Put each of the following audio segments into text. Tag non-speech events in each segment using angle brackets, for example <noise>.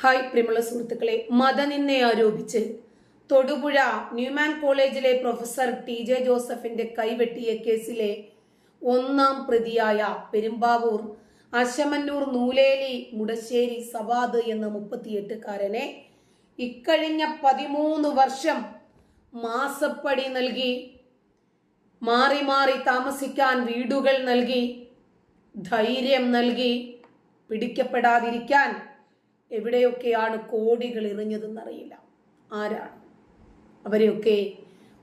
Hi പ്രിയമുള്ള സുഹൃത്തുക്കളെ മതനിന്നെ ആരോപിച്ച് തൊടുപുഴ ന്യൂമാൻ കോളേജിലെ പ്രൊഫസർ ടി ജെ ജോസഫിന്റെ കൈവെട്ടിയ കേസിലെ ഒന്നാം പ്രതിയായ പെരുമ്പാവൂർ അശമന്നൂർ നൂലേലി മുടശ്ശേരി സവാദ് എന്ന മുപ്പത്തിയെട്ടുകാരനെ ഇക്കഴിഞ്ഞ പതിമൂന്ന് വർഷം മാസപ്പടി നൽകി മാറി മാറി താമസിക്കാൻ വീടുകൾ നൽകി ധൈര്യം നൽകി പിടിക്കപ്പെടാതിരിക്കാൻ എവിടെയൊക്കെയാണ് കോടികൾ എറിഞ്ഞതെന്നറിയില്ല. ആരാണ്? അവരെയൊക്കെ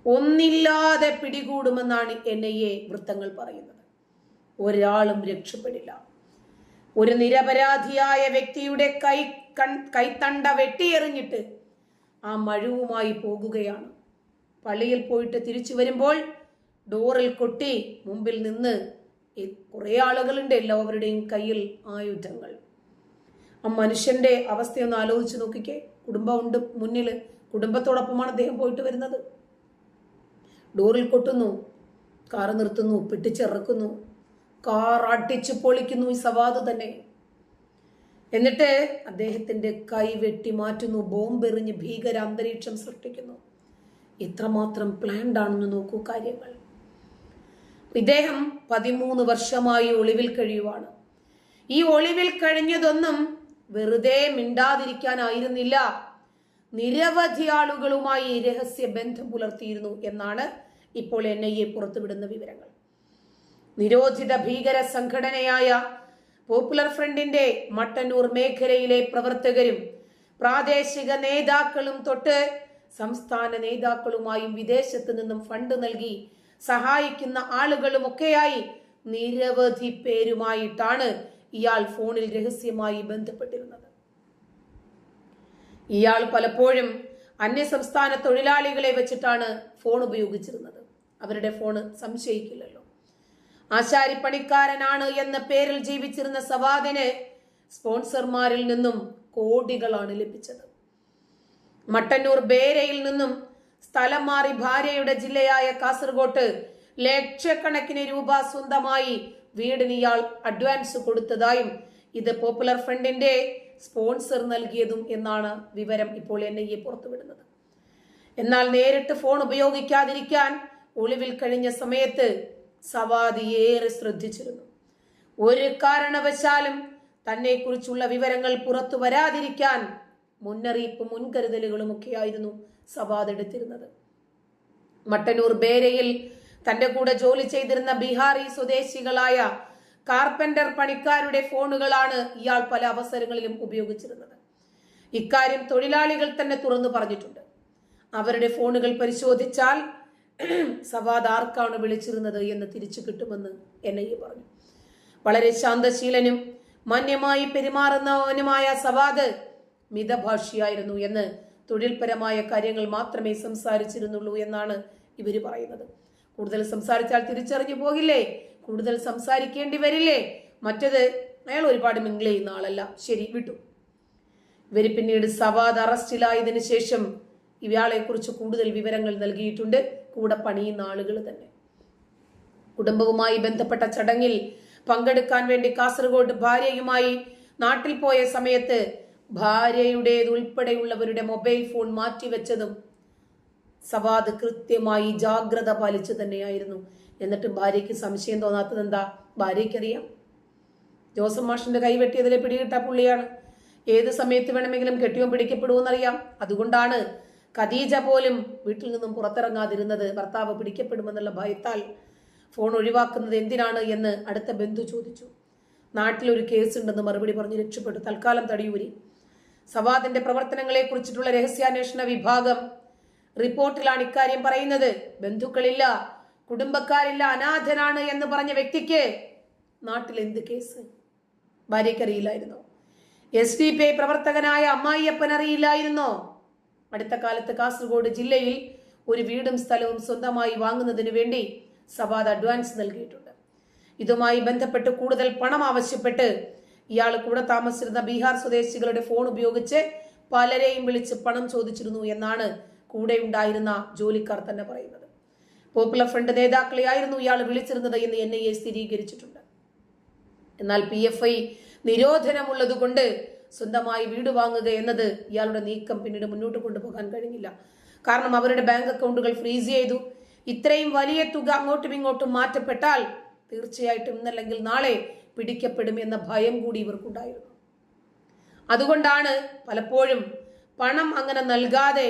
ഒന്നില്ലാതെ പിടികൂടുമെന്നാണ് എൻ ഐ എ വൃത്തങ്ങൾ പറയുന്നത്. ഒരാളും രക്ഷപ്പെടില്ല. ഒരു നിരപരാധിയായ വ്യക്തിയുടെ കൈ കൺ കൈത്തണ്ട വെട്ടിയെറിഞ്ഞിട്ട് ആ മഴുവുമായി പോകുകയാണ്. പള്ളിയിൽ പോയിട്ട് തിരിച്ചു വരുമ്പോൾ ഡോറിൽ കൊട്ടി മുമ്പിൽ നിന്ന് കുറേ ആളുകളുണ്ട് എല്ലാവരുടെയും കയ്യിൽ ആയുധങ്ങൾ. ആ മനുഷ്യന്റെ അവസ്ഥയൊന്ന് ആലോചിച്ച് നോക്കിക്കേ. കുടുംബമുണ്ട് മുന്നിൽ കുടുംബത്തോടൊപ്പമാണ് അദ്ദേഹം പോയിട്ട് വരുന്നത്. ഡോറിൽ കൊട്ടുന്നു കാറ് നിർത്തുന്നു പിട്ടിച്ചിറക്കുന്നു കാർ അടിച്ചു പൊളിക്കുന്നു ഈ സവാദ് തന്നെ. എന്നിട്ട് അദ്ദേഹത്തിന്റെ കൈ വെട്ടി മാറ്റുന്നു ബോംബെറിഞ്ഞ് ഭീകര അന്തരീക്ഷം സൃഷ്ടിക്കുന്നു. എത്രമാത്രം പ്ലാൻഡ് ആണെന്ന് നോക്കൂ കാര്യങ്ങൾ. ഇദ്ദേഹം പതിമൂന്ന് വർഷമായി ഒളിവിൽ കഴിയുവാണ്. ഈ ഒളിവിൽ കഴിഞ്ഞതൊന്നും വെറുതെ മിണ്ടാതിരിക്കാനായിരുന്നില്ല. നിരവധി ആളുകളുമായി രഹസ്യ ബന്ധം പുലർത്തിയിരുന്നു എന്നാണ് ഇപ്പോൾ എൻ ഐ എ പുറത്തുവിടുന്ന വിവരങ്ങൾ. നിരോധിത ഭീകര സംഘടനയായ പോപ്പുലർ ഫ്രണ്ടിന്റെ മട്ടന്നൂർ മേഖലയിലെ പ്രവർത്തകരും പ്രാദേശിക നേതാക്കളും തൊട്ട് സംസ്ഥാന നേതാക്കളുമായും വിദേശത്ത് നിന്നും ഫണ്ട് നൽകി സഹായിക്കുന്ന ആളുകളുമൊക്കെയായി നിരവധി പേരുമായിട്ടാണ് ഇയാൾ ഫോണിൽ രഹസ്യമായി ബന്ധപ്പെട്ടിരുന്നത്. ഇയാൾ പലപ്പോഴും അന്യസംസ്ഥാന തൊഴിലാളികളെ വെച്ചിട്ടാണ് ഫോൺ ഉപയോഗിച്ചിരുന്നത്. അവരുടെ ഫോണ് സംശയിക്കില്ലല്ലോ. ആശാരിപ്പണിക്കാരനാണ് എന്ന പേരിൽ ജീവിച്ചിരുന്ന സവാദിന് സ്പോൺസർമാരിൽ നിന്നും കോടികളാണ് ലഭിച്ചത്. മട്ടന്നൂർ ബേരയിൽ നിന്നും സ്ഥലം മാറി ഭാര്യയുടെ ജില്ലയായ കാസർഗോട്ട് ലക്ഷക്കണക്കിന് രൂപ സ്വന്തമായി വീടിന് ഇയാൾ അഡ്വാൻസ് കൊടുത്തതായും ഇത് പോപ്പുലർ ഫ്രണ്ടിന്റെ സ്പോൺസർ നൽകിയതും എന്നാണ് വിവരം ഇപ്പോൾ എൻ ഐ എ പുറത്തുവിടുന്നത്. എന്നാൽ നേരിട്ട് ഫോൺ ഉപയോഗിക്കാതിരിക്കാൻ ഒളിവിൽ കഴിഞ്ഞ സമയത്ത് സവാദി ഏറെ ശ്രദ്ധിച്ചിരുന്നു. ഒരു കാരണവശാലും തന്നെക്കുറിച്ചുള്ള വിവരങ്ങൾ പുറത്തു വരാതിരിക്കാൻ മുന്നറിയിപ്പ് മുൻകരുതലുകളും ഒക്കെയായിരുന്നു സവാദ് എടുത്തിരുന്നത്. മട്ടന്നൂർ ബേരയിൽ തന്റെ കൂടെ ജോലി ചെയ്തിരുന്ന ബീഹാറി സ്വദേശികളായ കാർപ്പന്റർ പണിക്കാരുടെ ഫോണുകളാണ് ഇയാൾ പല അവസരങ്ങളിലും ഉപയോഗിച്ചിരുന്നത്. ഇക്കാര്യം തൊഴിലാളികൾ തന്നെ തുറന്നു പറഞ്ഞിട്ടുണ്ട്. അവരുടെ ഫോണുകൾ പരിശോധിച്ചാൽ <clears throat> സവാദ് ആർക്കാണ് വിളിച്ചിരുന്നത് എന്ന് തിരിച്ചു കിട്ടുമെന്ന് എൻ ഐ പറഞ്ഞു. വളരെ ശാന്തശീലനും മാന്യമായി പെരുമാറുന്നവനുമായ സവാദ് മിതഭാഷിയായിരുന്നു എന്ന് തൊഴിൽപരമായ കാര്യങ്ങൾ മാത്രമേ സംസാരിച്ചിരുന്നുള്ളൂ എന്നാണ് ഇവർ പറയുന്നത്. കൂടുതൽ സംസാരിച്ചാൽ തിരിച്ചറിഞ്ഞു പോകില്ലേ? കൂടുതൽ സംസാരിക്കേണ്ടി വരില്ലേ? മറ്റത് അയാൾ ഒരുപാട് മിങ്കിൾ ചെയ്യുന്ന ആളല്ല. ശരി വിട്ടു. ഇവർ പിന്നീട് സവാദ് അറസ്റ്റിലായതിനു ശേഷം ഇയാളെ കുറിച്ച് കൂടുതൽ വിവരങ്ങൾ നൽകിയിട്ടുണ്ട്. കൂടെ പണിയുന്ന ആളുകൾ തന്നെ. കുടുംബവുമായി ബന്ധപ്പെട്ട ചടങ്ങിൽ പങ്കെടുക്കാൻ വേണ്ടി കാസർഗോഡ് ഭാര്യയുമായി നാട്ടിൽ പോയ സമയത്ത് ഭാര്യയുടേതുൾപ്പെടെയുള്ളവരുടെ മൊബൈൽ ഫോൺ മാറ്റിവെച്ചതും സവാദ് കൃത്യമായി ജാഗ്രത പാലിച്ചു തന്നെയായിരുന്നു. എന്നിട്ട് ഭാര്യയ്ക്ക് സംശയം തോന്നാത്തത് എന്താ? ഭാര്യയ്ക്കറിയാം. ജോസഫ് മാഷിന്റെ കൈവെട്ടിയതിലെ പിടികിട്ട പുള്ളിയാണ്. ഏത് സമയത്ത് വേണമെങ്കിലും കെട്ടിയോ പിടിക്കപ്പെടുമെന്നറിയാം. അതുകൊണ്ടാണ് ഖദീജ പോലും വീട്ടിൽ നിന്നും പുറത്തിറങ്ങാതിരുന്നത്. ഭർത്താവ് പിടിക്കപ്പെടുമെന്നുള്ള ഭയത്താൽ ഫോൺ ഒഴിവാക്കുന്നത് എന്തിനാണ് എന്ന് അടുത്ത ബന്ധു ചോദിച്ചു. നാട്ടിലൊരു കേസ് ഉണ്ടെന്ന് മറുപടി പറഞ്ഞ് രക്ഷപ്പെട്ടു. തൽക്കാലം തടിയൂരി. സവാദിന്റെ പ്രവർത്തനങ്ങളെ കുറിച്ചിട്ടുള്ള രഹസ്യാന്വേഷണ വിഭാഗം റിപ്പോർട്ടിലാണ് ഇക്കാര്യം പറയുന്നത്. ബന്ധുക്കളില്ല കുടുംബക്കാരില്ല അനാഥനാണ് എന്ന് പറഞ്ഞ വ്യക്തിക്ക് നാട്ടിൽ എന്ത് കേസ്? ഭാര്യക്കറിയില്ലായിരുന്നോ എസ് ഡി പി ഐ പ്രവർത്തകനായ അമ്മായിയപ്പൻ അറിയില്ലായിരുന്നോ? അടുത്ത കാലത്ത് കാസർഗോഡ് ജില്ലയിൽ ഒരു വീടും സ്ഥലവും സ്വന്തമായി വാങ്ങുന്നതിന് വേണ്ടി സവാദ് അഡ്വാൻസ് നൽകിയിട്ടുണ്ട്. ഇതുമായി ബന്ധപ്പെട്ട് കൂടുതൽ പണം ആവശ്യപ്പെട്ട് ഇയാൾ കൂടെ താമസിച്ചിരുന്ന ബീഹാർ സ്വദേശികളുടെ ഫോൺ ഉപയോഗിച്ച് പലരെയും വിളിച്ച് പണം ചോദിച്ചിരുന്നു എന്നാണ് കൂടെ ഉണ്ടായിരുന്ന ജോലിക്കാർ തന്നെ പറയുന്നത്. പോപ്പുലർ ഫ്രണ്ട് നേതാക്കളെയായിരുന്നു ഇയാൾ വിളിച്ചിരുന്നത് എന്ന് എൻ ഐ എ സ്ഥിരീകരിച്ചിട്ടുണ്ട്. എന്നാൽ പി എഫ് ഐ നിരോധനമുള്ളത് കൊണ്ട് സ്വന്തമായി വീട് വാങ്ങുക എന്നത് ഇയാളുടെ നീക്കം പിന്നീട് മുന്നോട്ട് കൊണ്ടുപോകാൻ കഴിഞ്ഞില്ല. കാരണം അവരുടെ ബാങ്ക് അക്കൗണ്ടുകൾ ഫ്രീസ് ചെയ്തു. ഇത്രയും വലിയ തുക അങ്ങോട്ടും ഇങ്ങോട്ടും മാറ്റപ്പെട്ടാൽ തീർച്ചയായിട്ടും ഇന്നല്ലെങ്കിൽ നാളെ പിടിക്കപ്പെടും എന്ന ഭയം കൂടി ഇവർക്കുണ്ടായിരുന്നു. അതുകൊണ്ടാണ് പലപ്പോഴും പണം അങ്ങനെ നൽകാതെ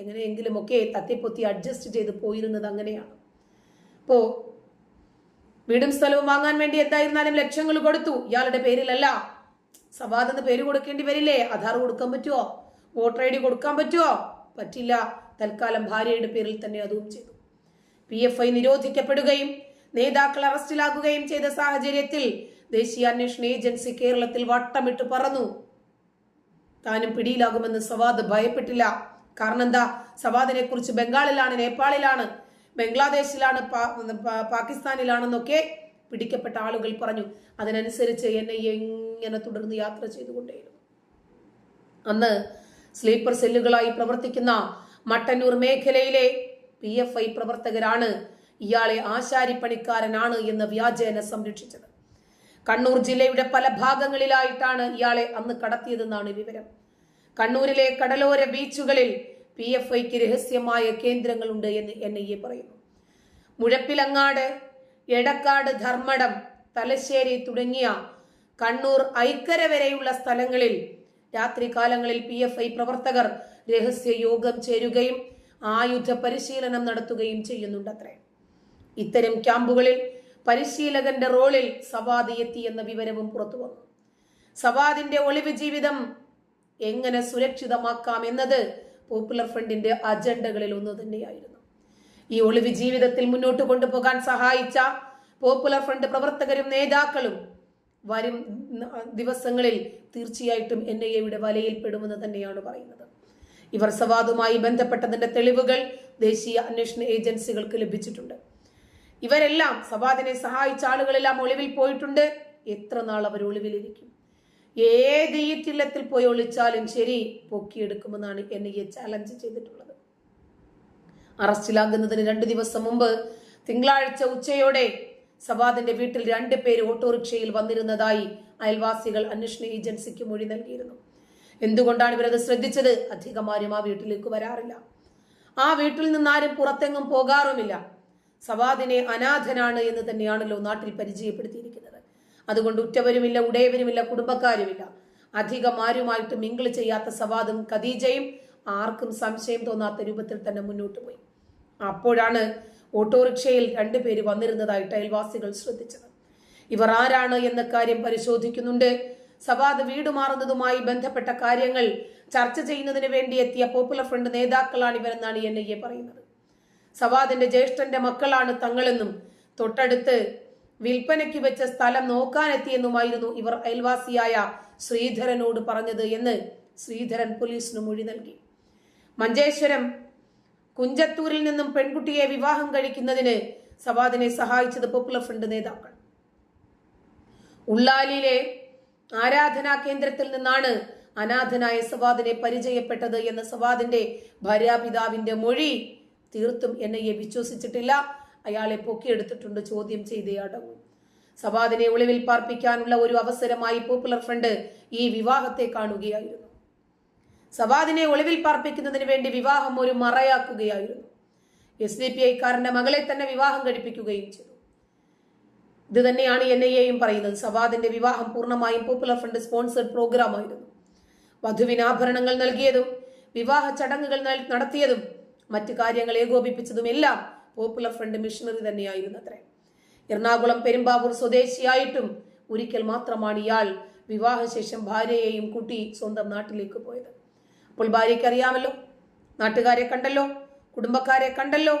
എങ്ങനെയെങ്കിലും ഒക്കെ തട്ടിപ്പൊത്തി അഡ്ജസ്റ്റ് ചെയ്ത് പോയിരുന്നത് അങ്ങനെയാണ്. ഇപ്പോ വീടും സ്ഥലവും വാങ്ങാൻ വേണ്ടി എന്തായിരുന്നാലും ലക്ഷങ്ങൾ കൊടുത്തു. ഇയാളുടെ പേരിലല്ല. സവാദ് എന്ന് പേര് കൊടുക്കേണ്ടി വരില്ലേ? ആധാർ കൊടുക്കാൻ പറ്റുമോ വോട്ടർ ഐ ഡി കൊടുക്കാൻ പറ്റുമോ പറ്റില്ല. തൽക്കാലം ഭാര്യയുടെ പേരിൽ തന്നെ അതും ചെയ്തു. പി എഫ് ഐ നിരോധിക്കപ്പെടുകയും നേതാക്കൾ അറസ്റ്റിലാകുകയും ചെയ്ത സാഹചര്യത്തിൽ ദേശീയ അന്വേഷണ ഏജൻസി കേരളത്തിൽ വട്ടമിട്ട് പറഞ്ഞു താനും പിടിയിലാകുമെന്ന് സവാദ് ഭയപ്പെട്ടില്ല. കാരണം എന്താ സവാദിനെ കുറിച്ച് ബംഗാളിലാണ് നേപ്പാളിലാണ് ബംഗ്ലാദേശിലാണ് പാകിസ്ഥാനിലാണെന്നൊക്കെ പിടിക്കപ്പെട്ട ആളുകൾ പറഞ്ഞു. അതിനനുസരിച്ച് എന്നെ എങ്ങനെ തുടർന്ന് യാത്ര ചെയ്തുകൊണ്ടേയിരുന്നു. അന്ന് സ്ലീപ്പർ സെല്ലുകളായി പ്രവർത്തിക്കുന്ന മട്ടന്നൂർ മേഖലയിലെ പി എഫ് ഐ പ്രവർത്തകരാണ് ഇയാളെ ആശാരിപ്പണിക്കാരനാണ് എന്ന് വ്യാജേന സംരക്ഷിച്ചത്. കണ്ണൂർ ജില്ലയുടെ പല ഭാഗങ്ങളിലായിട്ടാണ് ഇയാളെ അന്ന് കടത്തിയതെന്നാണ് വിവരം. കണ്ണൂരിലെ കടലോര ബീച്ചുകളിൽ പി എഫ് ഐക്ക് രഹസ്യമായ കേന്ദ്രങ്ങളുണ്ട് എന്ന് എൻ ഐ എ പറയുന്നു. മുഴപ്പിലങ്ങാട് എടക്കാട് ധർമ്മടം തലശ്ശേരി തുടങ്ങിയ കണ്ണൂർ ഐക്കര വരെയുള്ള സ്ഥലങ്ങളിൽ രാത്രികാലങ്ങളിൽ പി എഫ് ഐ പ്രവർത്തകർ രഹസ്യ യോഗം ചേരുകയും ആയുധ പരിശീലനം നടത്തുകയും ചെയ്യുന്നുണ്ടത്രേ. ഇത്തരം ക്യാമ്പുകളിൽ പരിശീലകന്റെ റോളിൽ സവാദ് എത്തി എന്ന വിവരവും പുറത്തു വന്നു സവാദിന്റെ ഒളിവ് ജീവിതം എങ്ങനെ സുരക്ഷിതമാക്കാം എന്നത് പോപ്പുലർ ഫ്രണ്ടിന്റെ അജണ്ടകളിൽ ഒന്ന് തന്നെയായിരുന്നു. ഈ ഒളിവ് ജീവിതത്തിൽ മുന്നോട്ട് കൊണ്ടുപോകാൻ സഹായിച്ച പോപ്പുലർ ഫ്രണ്ട് പ്രവർത്തകരും നേതാക്കളും വരും ദിവസങ്ങളിൽ തീർച്ചയായിട്ടും എൻ ഐ എയുടെ വലയിൽപ്പെടുമെന്ന് തന്നെയാണ് പറയുന്നത്. ഇവർ സവാദുമായി ബന്ധപ്പെട്ടതിന്റെ തെളിവുകൾ ദേശീയ അന്വേഷണ ഏജൻസികൾക്ക് ലഭിച്ചിട്ടുണ്ട്. ഇവരെല്ലാം സവാദിനെ സഹായിച്ച ആളുകളെല്ലാം ഒളിവിൽ പോയിട്ടുണ്ട്. എത്ര നാൾ അവർ ഒളിവിലിരിക്കും? ഏത് ഈ ചില്ലത്തിൽ പോയി ഒളിച്ചാലും ശരി പൊക്കിയെടുക്കുമെന്നാണ് എൻ ഐ എ ചാലഞ്ച് ചെയ്തിട്ടുള്ളത്. അറസ്റ്റിലാകുന്നതിന് രണ്ടു ദിവസം മുമ്പ് തിങ്കളാഴ്ച ഉച്ചയോടെ സവാദിന്റെ വീട്ടിൽ രണ്ട് പേര് ഓട്ടോറിക്ഷയിൽ വന്നിരുന്നതായി അയൽവാസികൾ അന്വേഷണ ഏജൻസിക്ക് മൊഴി നൽകിയിരുന്നു. എന്തുകൊണ്ടാണ് ഇവരത് ശ്രദ്ധിച്ചത്? അധികമാരും ആ വീട്ടിലേക്ക് വരാറില്ല. ആ വീട്ടിൽ നിന്നാരും പുറത്തെങ്ങും പോകാറുമില്ല. സവാദിനെ അനാഥനാണ് എന്ന് തന്നെയാണല്ലോ നാട്ടിൽ പരിചയപ്പെടുത്തിയിരിക്കുന്നത്. അതുകൊണ്ട് ഉറ്റവരുമില്ല ഉടയവരുമില്ല കുടുംബക്കാരുമില്ല. അധികം ആരുമായിട്ട് മിങ്കിൾ ചെയ്യാത്ത സവാദും ഖദീജയും ആർക്കും സംശയം തോന്നാത്ത രൂപത്തിൽ തന്നെ മുന്നോട്ട് പോയി. അപ്പോഴാണ് ഓട്ടോറിക്ഷയിൽ രണ്ടുപേര് വന്നിരുന്നതായിട്ട് അയൽവാസികൾ ശ്രദ്ധിച്ചത്. ഇവർ ആരാണ് എന്ന കാര്യം പരിശോധിക്കുന്നുണ്ട്. സവാദ് വീട് മാറുന്നതുമായി ബന്ധപ്പെട്ട കാര്യങ്ങൾ ചർച്ച ചെയ്യുന്നതിന് വേണ്ടി എത്തിയ പോപ്പുലർ ഫ്രണ്ട് നേതാക്കളാണ് ഇവരെന്നാണ് എൻ ഐ എ പറയുന്നത്. സവാദിന്റെ ജ്യേഷ്ഠന്റെ മക്കളാണ് തങ്ങളെന്നും തൊട്ടടുത്ത് വിൽപ്പനയ്ക്ക് വെച്ച സ്ഥലം നോക്കാനെത്തിയെന്നുമായിരുന്നു ഇവർ അയൽവാസിയായ ശ്രീധരനോട് പറഞ്ഞത് എന്ന് ശ്രീധരൻ പോലീസിന് മൊഴി നൽകി. മഞ്ചേശ്വരം കുഞ്ചത്തൂരിൽ നിന്നും പെൺകുട്ടിയെ വിവാഹം കഴിക്കുന്നതിന് സവാദിനെ സഹായിച്ചത് പോപ്പുലർ ഫ്രണ്ട് നേതാക്കൾ. ഉള്ളാലിയിലെ ആരാധനാ കേന്ദ്രത്തിൽ നിന്നാണ് അനാഥനായ സവാദിനെ പരിചയപ്പെട്ടത് എന്ന സവാദിന്റെ ഭാര്യാപിതാവിന്റെ മൊഴി തീർത്തും എന്നെ വിശ്വസിച്ചിട്ടില്ല. അയാളെ പൊക്കിയെടുത്തിട്ടുണ്ട് ചോദ്യം ചെയ്തേ അടങ്ങും. സവാദിനെ ഒളിവിൽ പാർപ്പിക്കാനുള്ള ഒരു അവസരമായി പോപ്പുലർ ഫ്രണ്ട് ഈ വിവാഹത്തെ കാണുകയായിരുന്നു. സവാദിനെ ഒളിവിൽ പാർപ്പിക്കുന്നതിന് വേണ്ടി വിവാഹം ഒരു മറയാക്കുകയായിരുന്നു. എസ് ഡി പി ഐക്കാരന്റെ മകളെ തന്നെ വിവാഹം കഴിപ്പിക്കുകയും ചെയ്തു. ഇത് തന്നെയാണ് എൻ ഐ എയും പറയുന്നത്. സവാദിന്റെ വിവാഹം പൂർണമായും പോപ്പുലർ ഫ്രണ്ട് സ്പോൺസേഡ് പ്രോഗ്രാം ആയിരുന്നു വധുവിന് ആഭരണങ്ങൾ നൽകിയതും വിവാഹ ചടങ്ങുകൾ നടത്തിയതും മറ്റു കാര്യങ്ങൾ ഏകോപിപ്പിച്ചതും എല്ലാം പോപ്പുലർ ഫ്രണ്ട് മിഷണറി തന്നെയായിരുന്നു അത്രേ എറണാകുളം പെരുമ്പാവൂർ സ്വദേശിയായിട്ടും ഒരിക്കൽ മാത്രമാണ് ഇയാൾ വിവാഹശേഷം ഭാര്യയെയും കുട്ടി സ്വന്തം നാട്ടിലേക്ക് പോയത്. അപ്പോൾ ഭാര്യയ്ക്ക് അറിയാമല്ലോ നാട്ടുകാരെ കണ്ടല്ലോ കുടുംബക്കാരെ കണ്ടല്ലോ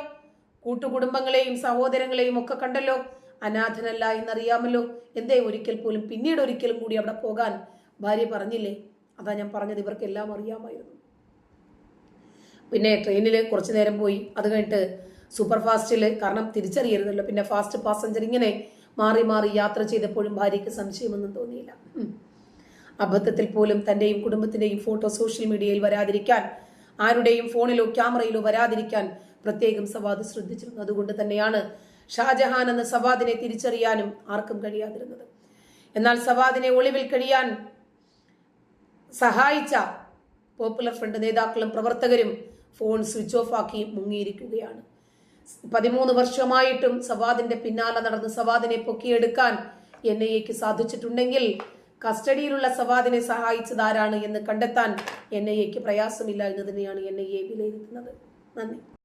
കൂട്ടുകുടുംബങ്ങളെയും സഹോദരങ്ങളെയും ഒക്കെ കണ്ടല്ലോ. അനാഥനല്ല എന്നറിയാമല്ലോ എന്തേ ഒരിക്കൽ പോലും പിന്നീട് ഒരിക്കലും കൂടി അവിടെ പോകാൻ ഭാര്യ പറഞ്ഞില്ലേ? അതാ ഞാൻ പറഞ്ഞത് ഇവർക്കെല്ലാം അറിയാമായിരുന്നു. പിന്നെ ട്രെയിനിൽ കുറച്ചു നേരം പോയി അത് കഴിഞ്ഞിട്ട് സൂപ്പർ ഫാസ്റ്റിൽ കാരണം തിരിച്ചറിയരുതല്ലോ. പിന്നെ ഫാസ്റ്റ് പാസഞ്ചർ ഇങ്ങനെ മാറി മാറി യാത്ര ചെയ്തപ്പോഴും ഭാര്യയ്ക്ക് സംശയമൊന്നും തോന്നിയില്ല. അബദ്ധത്തിൽ പോലും തന്റെയും കുടുംബത്തിന്റെയും ഫോട്ടോ സോഷ്യൽ മീഡിയയിൽ വരാതിരിക്കാൻ ആരുടെയും ഫോണിലോ ക്യാമറയിലോ വരാതിരിക്കാൻ പ്രത്യേകം സവാദ് ശ്രദ്ധിച്ചിരുന്നു. അതുകൊണ്ട് തന്നെയാണ് ഷാജഹാൻ എന്ന സവാദിനെ തിരിച്ചറിയാനും ആർക്കും കഴിയാതിരുന്നത്. എന്നാൽ സവാദിനെ ഒളിവിൽ കഴിയാൻ സഹായിച്ച പോപ്പുലർ ഫ്രണ്ട് നേതാക്കളും പ്രവർത്തകരും ഫോൺ സ്വിച്ച് ഓഫ് ആക്കി മുങ്ങിയിരിക്കുകയാണ്. പതിമൂന്ന് വർഷമായിട്ടും സവാദിന്റെ പിന്നാലെ നടന്ന് സവാദിനെ പൊക്കിയെടുക്കാൻ എൻ ഐ എക്ക് സാധിച്ചിട്ടുണ്ടെങ്കിൽ കസ്റ്റഡിയിലുള്ള സവാദിനെ സഹായിച്ചത് ആരാണ് എന്ന് കണ്ടെത്താൻ എൻ ഐ എക്ക് പ്രയാസമില്ല എന്ന് തന്നെയാണ് എൻ ഐ എ വിലയിരുത്തുന്നത്. നന്ദി.